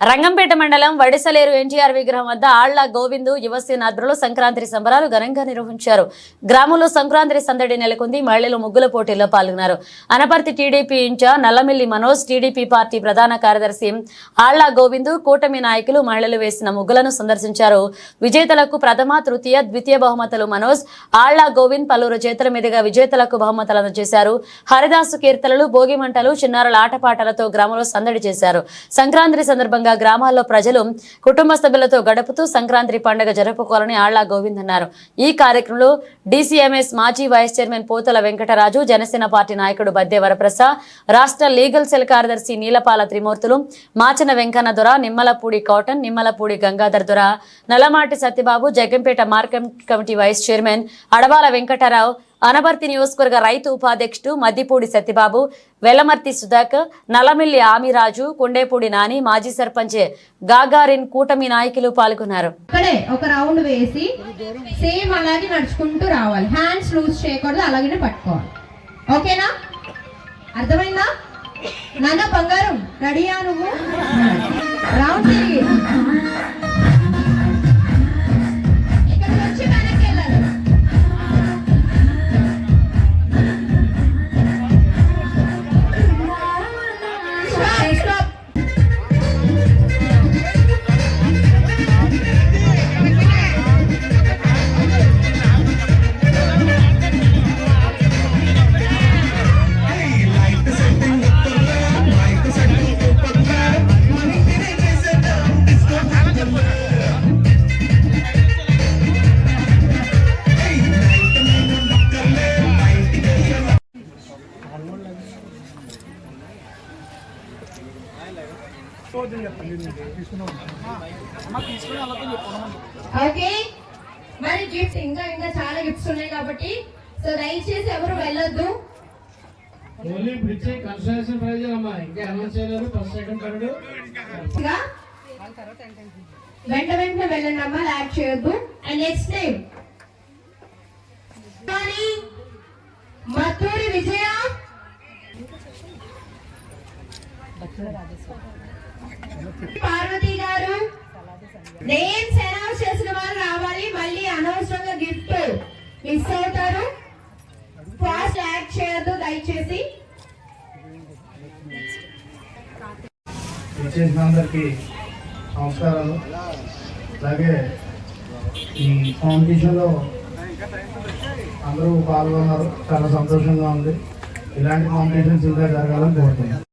రంగంపేట మండలం వడిసలేరు ఎన్టీఆర్ విగ్రహం వద్ద ఆళ్ళ గోవిందు యువసేన ఆధ్వర్యంలో సంక్రాంతి సంబరాలు ఘనంగా నిర్వహించారు. గ్రామంలో సంక్రాంతి సందడి నెలకొంది మహిళలు ముగ్గుల పోటీల్లో పాల్గొన్నారు. Anaparthi TDP incharge Nallamilli Manoj TDP party ప్రధాన కార్యదర్శి ఆళ్ళ గోవిందు కూటమి నాయకులు మహిళలు వేసిన ముగ్గులను సందర్శించారు. విజేతలకు ప్రథమ తృతీయ ద్వితీయ బహుమతులు మనోజ్ ఆళ్ళ గోవింద్ పలువురు చేతుల మీదుగా విజేతలకు బహుమతులు అందజేశారు. హరిదాసు కీర్తనలు భోగి మంటలు చిన్నారుల ఆటపాటలతో గ్రామంలో సందడి చేశారు. సంక్రాంతి సందర్భంగా గ్రామాల్లో ప్రజలు కుటుంబ సభ్యులతో గడుపుతూ సంక్రాంతి పండుగ జరుపుకోవాలని ఆళ్ళా గోవింద్ అన్నారు. ఈ కార్యక్రమంలో డీసీఎంఎస్ మాజీ వైస్ చైర్మన్ పోతల వెంకటరాజు జనసేన పార్టీ నాయకుడు బద్దేవరప్రసాద్ రాష్ట్ర లీగల్ సెల్ కార్యదర్శి నీలపాల త్రిమూర్తులు మాచన వెంకన్న దొర Nimmalapudi cotton Nimmalapudi Gangadhar Dora Nallamati Satyababu Jaggampeta market committee vice chairman Adavala Venkatarao Anaparthi నియోజకవర్గ రైతు ఉపాధ్యక్షుడు మద్దిపూడి సత్యబాబు వెలమర్తి సుధాకర్ నల్లమిల్లి ఆమిరాజు కొండేపూడి నాని మాజీ సర్పంచ్ గాగారిన్ కూటమి నాయకులు పాల్గొన్నారు. ఒక రౌండ్ వేసి సేమ్ అలాగే నడుచుకుంటూ రావాలి. హ్యాండ్స్ లూజ్ చేయకూడదు అలాగనే పట్టుకోవాలి. ఓకేనా? అర్థమైందా? నాన్న బంగారం రెడీయా నువ్వు? రౌండ్ తిరిగి ఓకే. మరి గిఫ్ట్స్ ఇంకా ఇంకా చాలా గిఫ్ట్స్ ఉన్నాయి కాబట్టి సో దయచేసి ఎవరు వెళ్ళొద్దు. ఓన్లీ బ్రిడ్జ్ కన్స్ట్రక్షన్ ప్రైజ్ అమ్మా. ఇంకా అనౌన్స్ చేయలేదు. ఫస్ట్ సెకండ్ థర్డ్ వెంట వెంటనే వెళ్ళండి అమ్మా యాడ్ చేయొద్దు. And next name Matturi Parvathi గారు నేమ్స్ అనౌన్స్ చేసిన వారు రావాలి. మళ్ళీ అనవసరంగా గిఫ్ట్ మిస్ అవుతారు. ఫాస్ట్ యాడ్ చేయొద్దు దయచేసి. అందరికి నమస్కారాలు. అలాగే ఈ కాంపిటీషన్లో అందరూ పాల్గొన్నారు. చాలా సంతోషంగా ఉంది. ఇలాంటి కాంపిటీషన్స్ ఇంకా జరగాలని కోరుతున్నాను